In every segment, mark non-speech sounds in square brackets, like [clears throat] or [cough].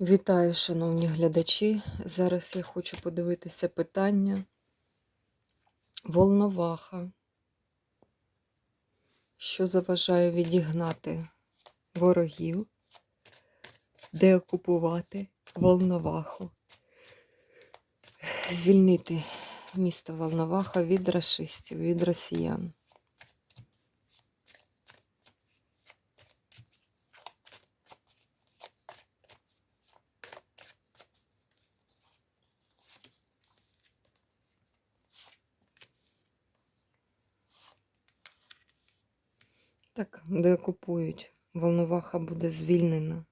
Вітаю, шановні глядачі. Зараз я хочу подивитися питання. Волноваха. Що заважає відігнати ворогів, де окупувати Волноваху, звільнити місто Волноваха від расистів, від росіян. Так, де окупують. Волноваха буде звільнена.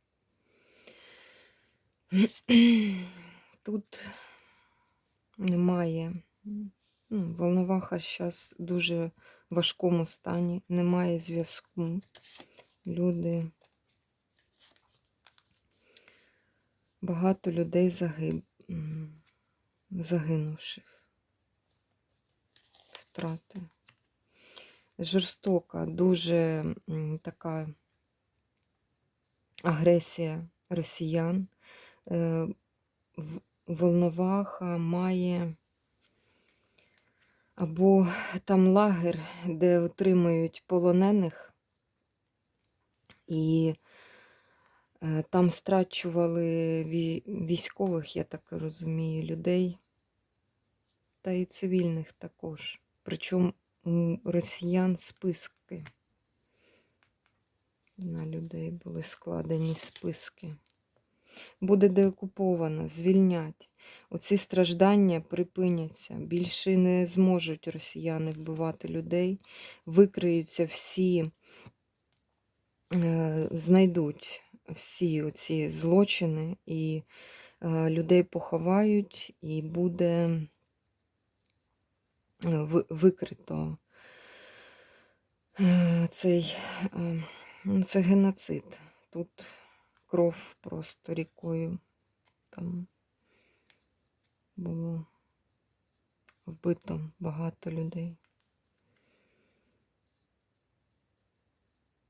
Тут немає. Ну, Волноваха зараз дуже важкому стані, немає зв'язку. Люди. Багато людей загиб... загинувших. Втрати жорстока, дуже така агресія росіян. Е, Волноваха має або там лагер, де отримують полонених, і е, там страчували військових, я так розумію, людей, та і цивільних також. Причому у росіян списки. На людей були складені списки. Буде деокуповано, звільнять. Оці страждання припиняться. Більше не зможуть росіяни вбивати людей, викриються всі, е, знайдуть всі оці злочини, і е, людей поховають, і буде викрито е, цей, е, ну, це геноцид. Тут кров просто рікою там було вбито багато людей.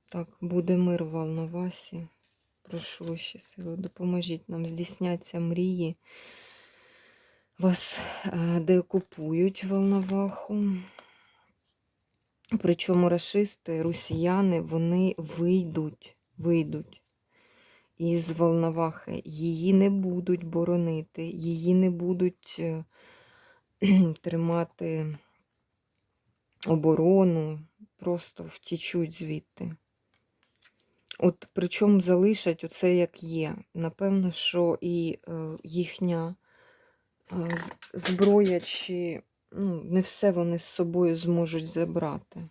Так, буде мир в Волновасі. Прошу вищі сили, допоможіть нам здійсняться мрії. Вас е, деокупують Волноваху. Причому рашисти, росіяни, вони вийдуть, вийдуть із Волновахи. Її не будуть боронити, її не будуть е, [clears throat] тримати оборону, просто втічуть звідти. От причому залишать оце як є. Напевно, що і е, їхня зброя, чи ну, не все вони з собою зможуть забрати.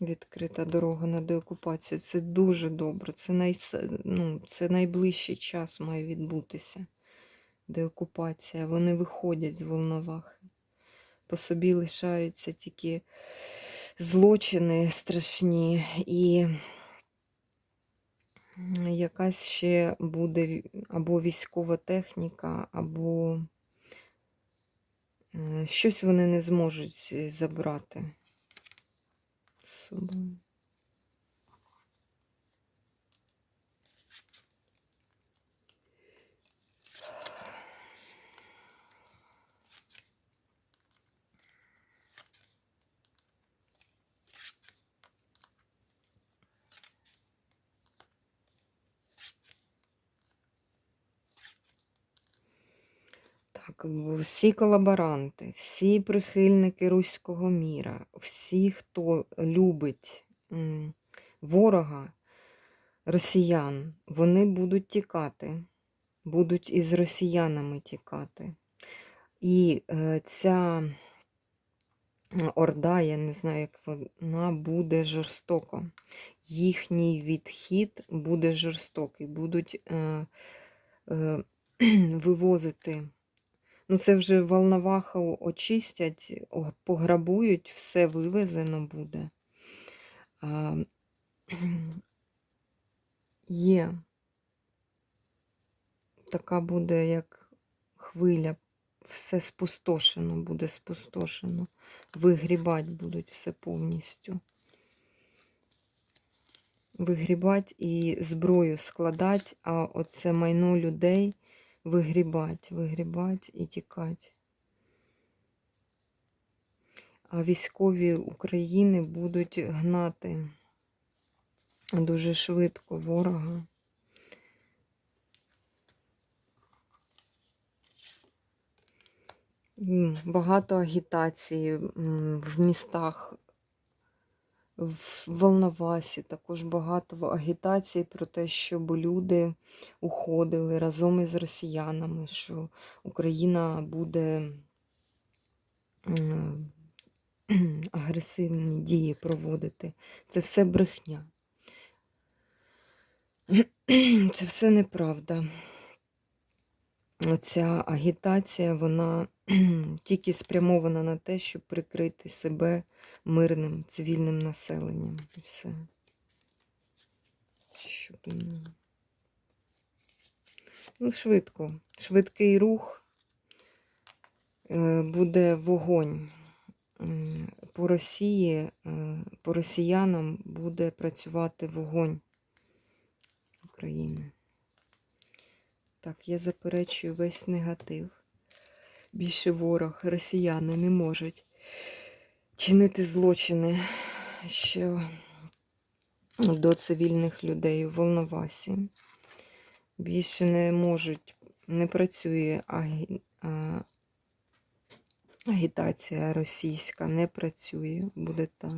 Відкрита дорога на деокупацію. Це дуже добре. Це, най, ну, це найближчий час має відбутися. Деокупація. Вони виходять з Волновахи. По собі лишаються тільки злочини страшні і якась ще буде або військова техніка, або е, щось вони не зможуть е, забрати з собою. Всі колаборанти, всі прихильники руського міра, всі, хто любить ворога, росіян, вони будуть тікати, будуть із росіянами тікати. І е, ця орда, я не знаю, як вона буде жорстоко. Їхній відхід буде жорстокий, будуть е, е, [clears throat] вивозити. Ну, це вже Волноваху очистять, пограбують, все вивезено буде. А, [clears throat] є така буде, як хвиля, все спустошено, буде спустошено. Вигрібать будуть все повністю. вигрібати і зброю складати, а оце майно людей вигрібати, вигрібати і тікати. А військові України будуть гнати дуже швидко ворога. Багато агітації в містах, в Волновасі також багато агітації про те, щоб люди уходили разом із росіянами, що Україна буде [clears throat] агресивні дії проводити. Це все брехня. [clears throat] Це все неправда. Оця агітація, вона [clears throat] тільки спрямована на те, щоб прикрити себе мирним цивільним населенням. І все. Щоб, ну, швидко. Швидкий рух. Е, Буде вогонь. По Росії, е, по росіянам буде працювати вогонь України. Так, я заперечую весь негатив. Більше ворог, росіяни не можуть чинити злочини що до цивільних людей у Волновасі. Більше не можуть, не працює агі, а, агітація російська, не працює, буде так.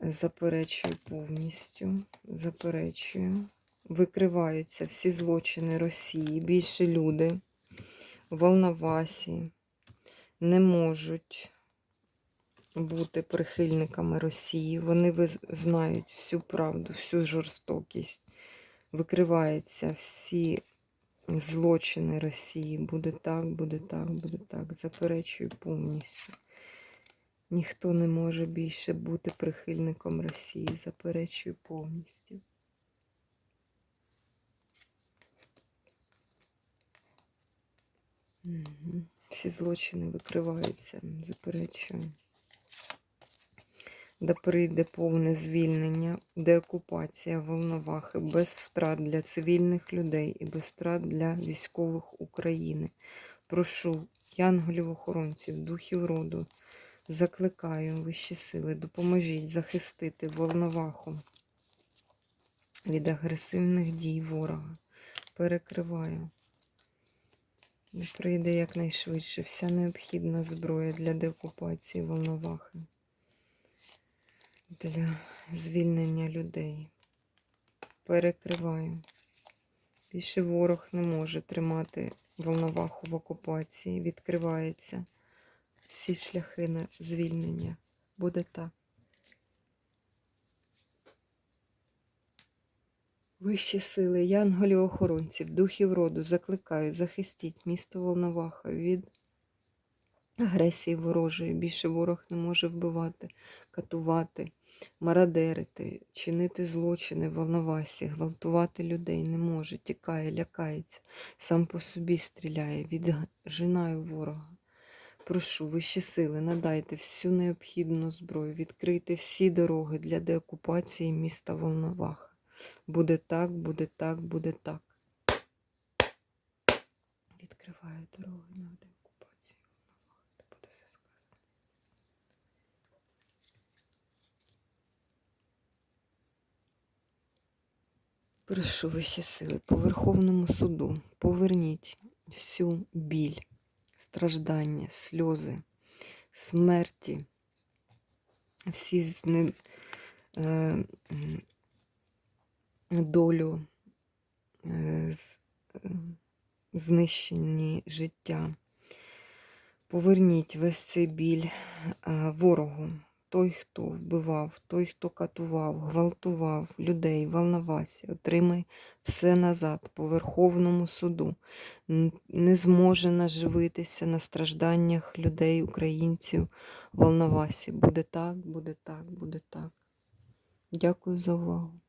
Заперечую повністю, заперечую. Викриваються всі злочини Росії. Більше люди в Волновасі не можуть бути прихильниками Росії. Вони знають всю правду, всю жорстокість. Викриваються всі злочини Росії. Буде так, буде так, буде так. Заперечую повністю. Ніхто не може більше бути прихильником Росії. Заперечую повністю. Всі злочини викриваються, заперечую. Да прийде повне звільнення, деокупація Волновахи без втрат для цивільних людей і без втрат для військових України. Прошу янголів-охоронців, духів роду, закликаю вищі сили, допоможіть захистити Волноваху від агресивних дій ворога. Перекриваю. Прийде якнайшвидше вся необхідна зброя для деокупації Волновахи, для звільнення людей. Перекриваю. Більше ворог не може тримати Волноваху в окупації. Відкриваються всі шляхи на звільнення. Буде так. Вищі сили, янголів охоронців, духів роду, закликаю, захистіть місто Волноваха від агресії ворожої. Більше ворог не може вбивати, катувати, марадерити, чинити злочини в Волновасі, гвалтувати людей не може, тікає, лякається, сам по собі стріляє, віджинаю ворога. Прошу, вищі сили, надайте всю необхідну зброю, відкрийте всі дороги для деокупації міста Волноваха. Буде так, буде так, буде так. Відкриваю дороги на деокупацію Волновахи. Та буде все сказано. Прошу вищі сили по Верховному суду. Поверніть всю біль, страждання, сльози, смерті, всі зне, е, м, долю, е, е, знищені життя. Поверніть весь цей біль е, ворогу. Той, хто вбивав, той, хто катував, гвалтував людей в Волновасі, отримай все назад по Верховному суду. Не зможе наживитися на стражданнях людей, українців в Волновасі. Буде так, буде так, буде так. Дякую за увагу.